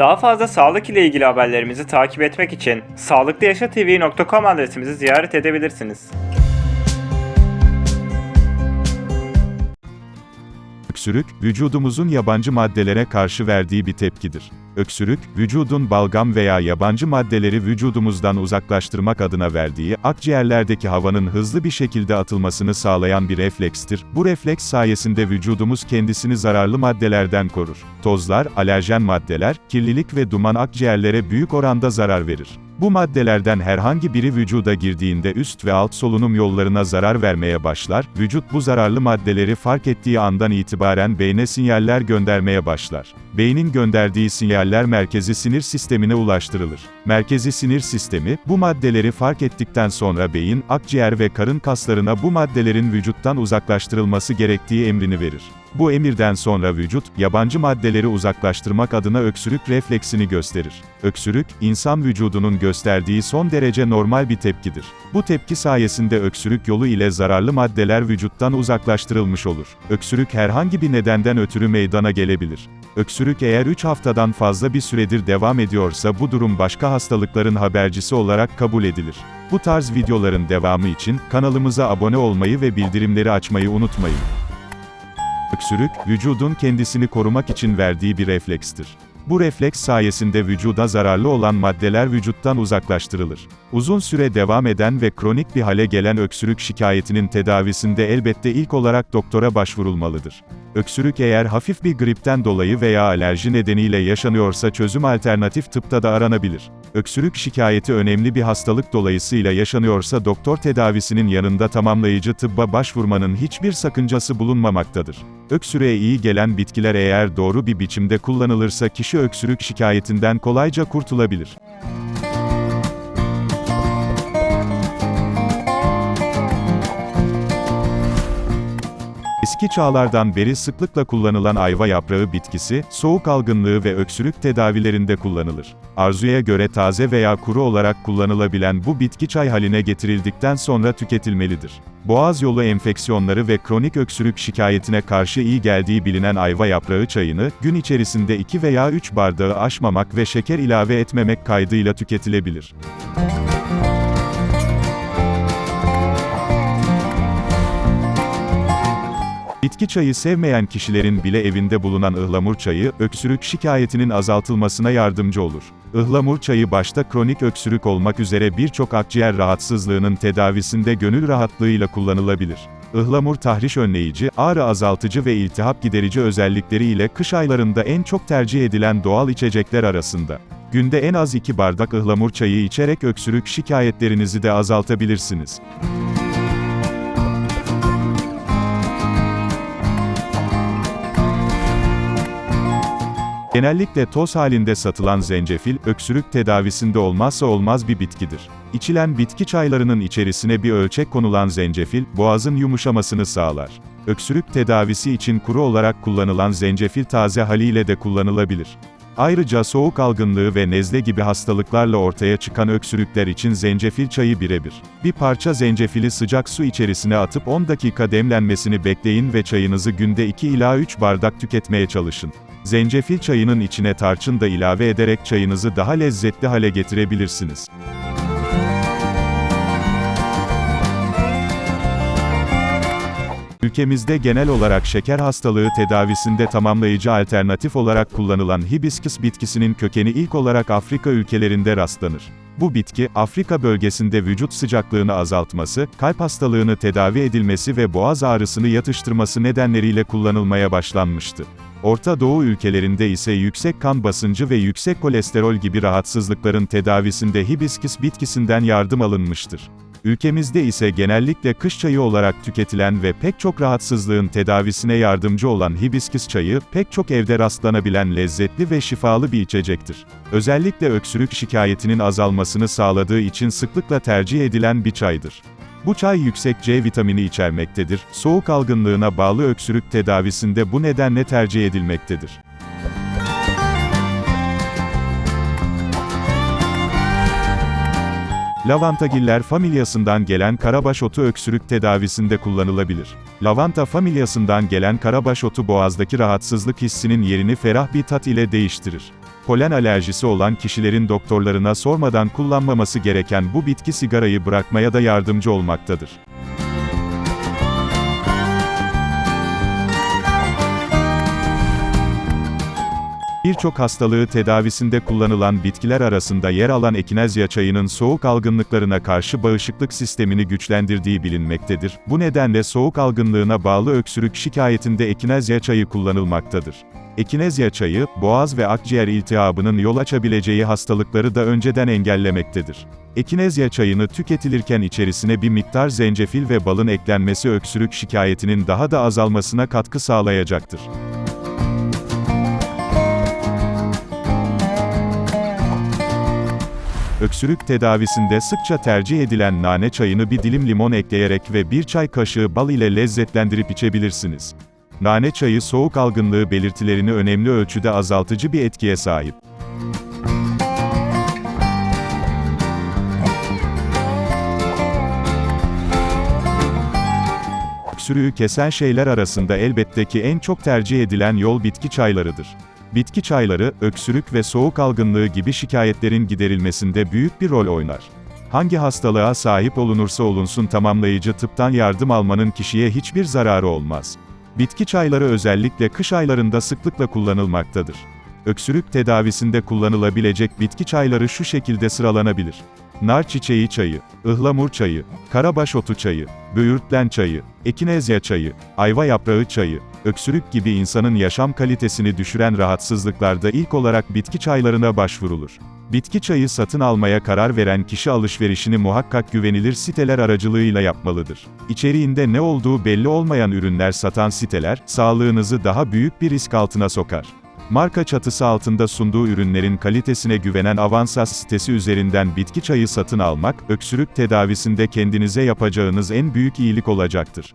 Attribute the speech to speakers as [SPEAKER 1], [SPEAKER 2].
[SPEAKER 1] Daha fazla sağlık ile ilgili haberlerimizi takip etmek için sağlıklıyaşatv.com adresimizi ziyaret edebilirsiniz.
[SPEAKER 2] Öksürük, vücudumuzun yabancı maddelere karşı verdiği bir tepkidir. Öksürük, vücudun balgam veya yabancı maddeleri vücudumuzdan uzaklaştırmak adına verdiği, akciğerlerdeki havanın hızlı bir şekilde atılmasını sağlayan bir reflekstir. Bu refleks sayesinde vücudumuz kendisini zararlı maddelerden korur. Tozlar, alerjen maddeler, kirlilik ve duman akciğerlere büyük oranda zarar verir. Bu maddelerden herhangi biri vücuda girdiğinde üst ve alt solunum yollarına zarar vermeye başlar, vücut bu zararlı maddeleri fark ettiği andan itibaren beyne sinyaller göndermeye başlar. Beynin gönderdiği sinyaller merkezi sinir sistemine ulaştırılır. Merkezi sinir sistemi, bu maddeleri fark ettikten sonra beyin, akciğer ve karın kaslarına bu maddelerin vücuttan uzaklaştırılması gerektiği emrini verir. Bu emirden sonra vücut, yabancı maddeleri uzaklaştırmak adına öksürük refleksini gösterir. Öksürük, insan vücudunun gösterdiği son derece normal bir tepkidir. Bu tepki sayesinde öksürük yolu ile zararlı maddeler vücuttan uzaklaştırılmış olur. Öksürük herhangi bir nedenden ötürü meydana gelebilir. Öksürük eğer 3 haftadan fazla bir süredir devam ediyorsa bu durum başka hastalıkların habercisi olarak kabul edilir. Bu tarz videoların devamı için kanalımıza abone olmayı ve bildirimleri açmayı unutmayın. Öksürük, vücudun kendisini korumak için verdiği bir reflekstir. Bu refleks sayesinde vücuda zararlı olan maddeler vücuttan uzaklaştırılır. Uzun süre devam eden ve kronik bir hale gelen öksürük şikayetinin tedavisinde elbette ilk olarak doktora başvurulmalıdır. Öksürük eğer hafif bir gripten dolayı veya alerji nedeniyle yaşanıyorsa çözüm alternatif tıpta da aranabilir. Öksürük şikayeti önemli bir hastalık dolayısıyla yaşanıyorsa doktor tedavisinin yanında tamamlayıcı tıbba başvurmanın hiçbir sakıncası bulunmamaktadır. Öksürüğe iyi gelen bitkiler eğer doğru bir biçimde kullanılırsa kişi öksürük şikayetinden kolayca kurtulabilir. Eski çağlardan beri sıklıkla kullanılan ayva yaprağı bitkisi, soğuk algınlığı ve öksürük tedavilerinde kullanılır. Arzuya göre taze veya kuru olarak kullanılabilen bu bitki çay haline getirildikten sonra tüketilmelidir. Boğaz yolu enfeksiyonları ve kronik öksürük şikayetine karşı iyi geldiği bilinen ayva yaprağı çayını, gün içerisinde 2 veya 3 bardağı aşmamak ve şeker ilave etmemek kaydıyla tüketilebilir. Bitki çayı sevmeyen kişilerin bile evinde bulunan ıhlamur çayı, öksürük şikayetinin azaltılmasına yardımcı olur. Ihlamur çayı başta kronik öksürük olmak üzere birçok akciğer rahatsızlığının tedavisinde gönül rahatlığıyla kullanılabilir. Ihlamur tahriş önleyici, ağrı azaltıcı ve iltihap giderici özellikleriyle kış aylarında en çok tercih edilen doğal içecekler arasında. Günde en az 2 bardak ıhlamur çayı içerek öksürük şikayetlerinizi de azaltabilirsiniz. Genellikle toz halinde satılan zencefil, öksürük tedavisinde olmazsa olmaz bir bitkidir. İçilen bitki çaylarının içerisine bir ölçek konulan zencefil, boğazın yumuşamasını sağlar. Öksürük tedavisi için kuru olarak kullanılan zencefil taze haliyle de kullanılabilir. Ayrıca soğuk algınlığı ve nezle gibi hastalıklarla ortaya çıkan öksürükler için zencefil çayı birebir. Bir parça zencefili sıcak su içerisine atıp 10 dakika demlenmesini bekleyin ve çayınızı günde 2 ila 3 bardak tüketmeye çalışın. Zencefil çayının içine tarçın da ilave ederek çayınızı daha lezzetli hale getirebilirsiniz. Ülkemizde genel olarak şeker hastalığı tedavisinde tamamlayıcı alternatif olarak kullanılan hibisküs bitkisinin kökeni ilk olarak Afrika ülkelerinde rastlanır. Bu bitki, Afrika bölgesinde vücut sıcaklığını azaltması, kalp hastalığını tedavi edilmesi ve boğaz ağrısını yatıştırması nedenleriyle kullanılmaya başlanmıştı. Orta Doğu ülkelerinde ise yüksek kan basıncı ve yüksek kolesterol gibi rahatsızlıkların tedavisinde hibisküs bitkisinden yardım alınmıştır. Ülkemizde ise genellikle kış çayı olarak tüketilen ve pek çok rahatsızlığın tedavisine yardımcı olan hibisküs çayı, pek çok evde rastlanabilen lezzetli ve şifalı bir içecektir. Özellikle öksürük şikayetinin azalmasını sağladığı için sıklıkla tercih edilen bir çaydır. Bu çay yüksek C vitamini içermektedir. Soğuk algınlığına bağlı öksürük tedavisinde bu nedenle tercih edilmektedir. Lavantagiller familyasından gelen karabaş otu öksürük tedavisinde kullanılabilir. Lavanta familyasından gelen karabaş otu boğazdaki rahatsızlık hissinin yerini ferah bir tat ile değiştirir. Polen alerjisi olan kişilerin doktorlarına sormadan kullanmaması gereken bu bitki sigarayı bırakmaya da yardımcı olmaktadır. Birçok hastalığı tedavisinde kullanılan bitkiler arasında yer alan ekinezya çayının soğuk algınlıklarına karşı bağışıklık sistemini güçlendirdiği bilinmektedir. Bu nedenle soğuk algınlığına bağlı öksürük şikayetinde ekinezya çayı kullanılmaktadır. Ekinezya çayı, boğaz ve akciğer iltihabının yol açabileceği hastalıkları da önceden engellemektedir. Ekinezya çayını tüketilirken içerisine bir miktar zencefil ve balın eklenmesi öksürük şikayetinin daha da azalmasına katkı sağlayacaktır. Öksürük tedavisinde sıkça tercih edilen nane çayını bir dilim limon ekleyerek ve bir çay kaşığı bal ile lezzetlendirip içebilirsiniz. Nane çayı soğuk algınlığı belirtilerini önemli ölçüde azaltıcı bir etkiye sahip. Öksürüğü kesen şeyler arasında elbette ki en çok tercih edilen yol bitki çaylarıdır. Bitki çayları, öksürük ve soğuk algınlığı gibi şikayetlerin giderilmesinde büyük bir rol oynar. Hangi hastalığa sahip olunursa olunsun tamamlayıcı tıptan yardım almanın kişiye hiçbir zararı olmaz. Bitki çayları özellikle kış aylarında sıklıkla kullanılmaktadır. Öksürük tedavisinde kullanılabilecek bitki çayları şu şekilde sıralanabilir. Nar çiçeği çayı, ıhlamur çayı, karabaş otu çayı, böğürtlen çayı, ekinezya çayı, ayva yaprağı çayı, öksürük gibi insanın yaşam kalitesini düşüren rahatsızlıklarda ilk olarak bitki çaylarına başvurulur. Bitki çayı satın almaya karar veren kişi alışverişini muhakkak güvenilir siteler aracılığıyla yapmalıdır. İçeriğinde ne olduğu belli olmayan ürünler satan siteler, sağlığınızı daha büyük bir risk altına sokar. Marka çatısı altında sunduğu ürünlerin kalitesine güvenen Avansas sitesi üzerinden bitki çayı satın almak, öksürük tedavisinde kendinize yapacağınız en büyük iyilik olacaktır.